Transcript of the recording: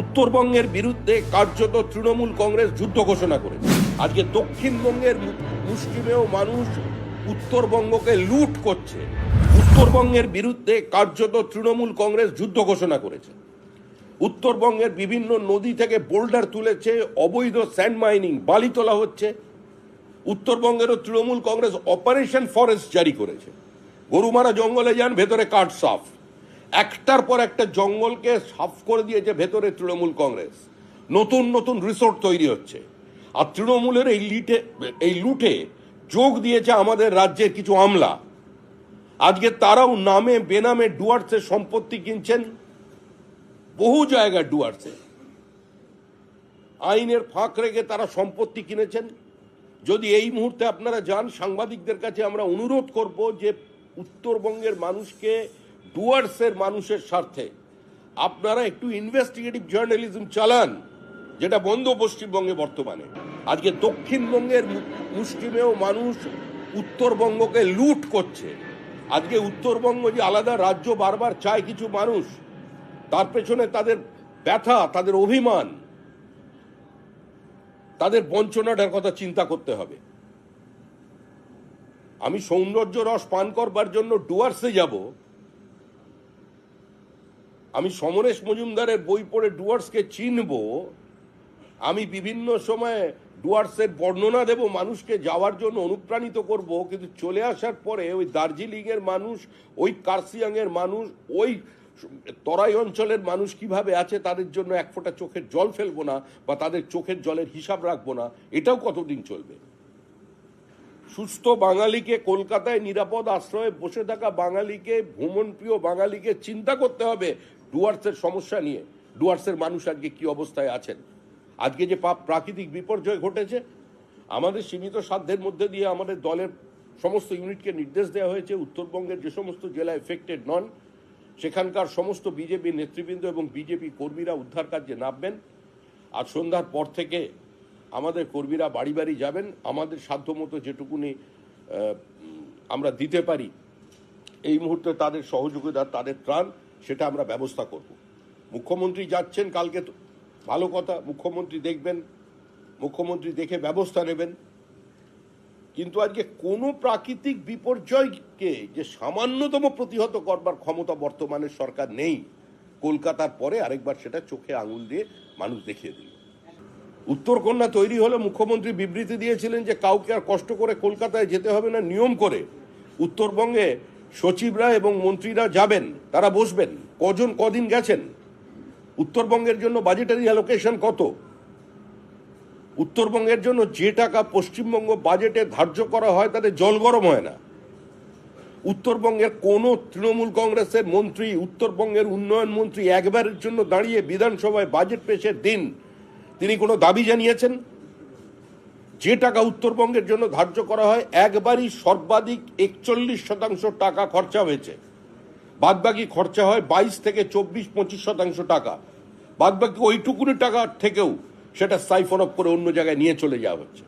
উত্তরবঙ্গের বিরুদ্ধে কার্যত তৃণমূল কংগ্রেস যুদ্ধ ঘোষণা করেছে। আজকে দক্ষিণবঙ্গের মুষ্টিমেয় মানুষ উত্তরবঙ্গকে লুট করছে। উত্তরবঙ্গের বিরুদ্ধে কার্যত তৃণমূল কংগ্রেস যুদ্ধ ঘোষণা করেছে। উত্তরবঙ্গের বিভিন্ন নদী থেকে বোল্ডার তুলেছে, অবৈধ স্যান্ড মাইনিং, বালি তোলা হচ্ছে। উত্তরবঙ্গেরও তৃণমূল কংগ্রেস অপারেশন ফরেস্ট জারি করেছে। গরুমারা জঙ্গলে যান, ভেতরে কাঠ সাফ। একটার পর একটা জঙ্গলকে সাফ করে দিয়েছে ভেতরে তৃণমূল কংগ্রেস। নতুন নতুন রিসোর্ট তৈরি হচ্ছে। আর তৃণমূলের এই লিটে, এই লুটে যোগ দিয়েছে আমাদের রাজ্যের কিছু আমলা। আজকে তারাও নামে, বেনামে ডুয়ার্সের সম্পত্তি কিনছেন। বহু জায়গায় ডুয়ার্সে। আইনের ফাঁক রেখে তারা সম্পত্তি কিনেছেন। যদি এই মুহূর্তে আপনারা যান, সাংবাদিকদের কাছে আমরা অনুরোধ করব যে উত্তরবঙ্গের মানুষকে ডুয়ার্সের মানুষের স্বার্থে। আপনারা একটু ইনভেস্টিগেটিভ জার্নালিজম চালান, যেটা বন্ধ পশ্চিমবঙ্গে বর্তমানে। আজকে দক্ষিণবঙ্গের মু- মুষ্টিমেয় মানুষ উত্তরবঙ্গকে লুট করছে। আজকে উত্তরবঙ্গ যে আলাদা রাজ্য বারবার চায় কিছু মানুষ, তার পেছনে তাদের ব্যথা, তাদের অভিমান, তাদের বঞ্চনাটার কথা চিন্তা করতে হবে। আমি সৌন্দর্য রস পান করবার জন্য ডুয়ার্সে যাব আমি সমরেশ মজুমদারের বই পড়ে ডুয়ার্সকে চিনব, আমি বিভিন্ন সময় ডুয়ার্সের বর্ণনা দেব, মানুষকে যাওয়ার জন্য অনুপ্রাণিত করব, কিন্তু চলে আসার পরে ওই দার্জিলিংয়ের মানুষ, ওই কার্সিয়াং এর মানুষ, ওই তরাই অঞ্চলের মানুষ কীভাবে আছে তাদের জন্য এক ফোঁটা চোখের জল ফেলব না বা তাদের চোখের জলের হিসাব রাখব না, এটাও কতদিন চলবে? সুস্থ বাঙালিকে কলকাতায় নিরাপদ আশ্রয়ে বসে থাকা বাঙালিকে, ভ্রমণপ্রিয় বাঙালিকে চিন্তা করতে হবে ডুয়ার্সের সমস্যা নিয়ে। ডুয়ার্সের মানুষ আজকে কি অবস্থায় আছেন? আজকে যে প্রাকৃতিক বিপর্যয় ঘটেছে, আমাদের সীমিত সাধ্যের মধ্যে দিয়ে আমাদের দলের সমস্ত ইউনিটকে নির্দেশ দেওয়া হয়েছে, উত্তরবঙ্গের যে সমস্ত জেলা এফেক্টেড নন, সেখানকার সমস্ত বিজেপি নেতৃবৃন্দ এবং বিজেপি কর্মীরা উদ্ধার কার্যে নামবেন। আর সন্ধ্যার পর থেকে আমাদের কর্মীরা বাড়ি বাড়ি যাবেন, আমাদের সাধ্যমতো যেটুকুনি আমরা দিতে পারি, এই মুহূর্তে তাদের সহযোগিতা, তাদের ত্রাণ, সেটা আমরা ব্যবস্থা করব। মুখ্যমন্ত্রী যাচ্ছেন কালকে তো, ভালো কথা, মুখ্যমন্ত্রী দেখবেন, মুখ্যমন্ত্রী দেখে ব্যবস্থা নেবেন। কিন্তু আজকে কোনো প্রাকৃতিক বিপর্যয়কে যে সামান্যতম প্রতিহত করবার ক্ষমতা বর্তমানে সরকার নেই, কলকাতার পরে আরেকবার সেটা চোখে আঙুল দিয়ে মানুষ দেখিয়ে দিল। উত্তরকন্যা তৈরি হলে মুখ্যমন্ত্রী বিবৃতি দিয়েছিলেন যে কাউকে আর কষ্ট করে কলকাতায় যেতে হবে না, নিয়ম করে। উত্তরবঙ্গে সচিবরা এবং মন্ত্রীরা যাবেন, তারা বসবেন। কজন, কদিন গেছেন? উত্তরবঙ্গের জন্য বাজেটারি অ্যালোকেশন কত? উত্তরবঙ্গের জন্য যে টাকা পশ্চিমবঙ্গ বাজেটে ধার্য করা হয়, তাতে জল গরম হয় না। উত্তরবঙ্গের কোনো তৃণমূল কংগ্রেসের মন্ত্রী, উত্তরবঙ্গের উন্নয়ন মন্ত্রী একবারের জন্য দাঁড়িয়ে বিধানসভায় বাজেট পেশের দিন। তিনি কোনো দাবি জানিয়েছেন? যে টাকা উত্তরবঙ্গের জন্য ধার্য করা হয়, একবারই সর্বাধিক একচল্লিশ শতাংশ টাকা খরচা হয়েছে। বাদবাকি খরচা হয় বাইশ থেকে চব্বিশ, পঁচিশ শতাংশ টাকা। বাদবাকি ওইটুকুনি টাকা থেকেও সেটা সাইফন অফ করে অন্য জায়গায় নিয়ে চলে যাওয়া হচ্ছে।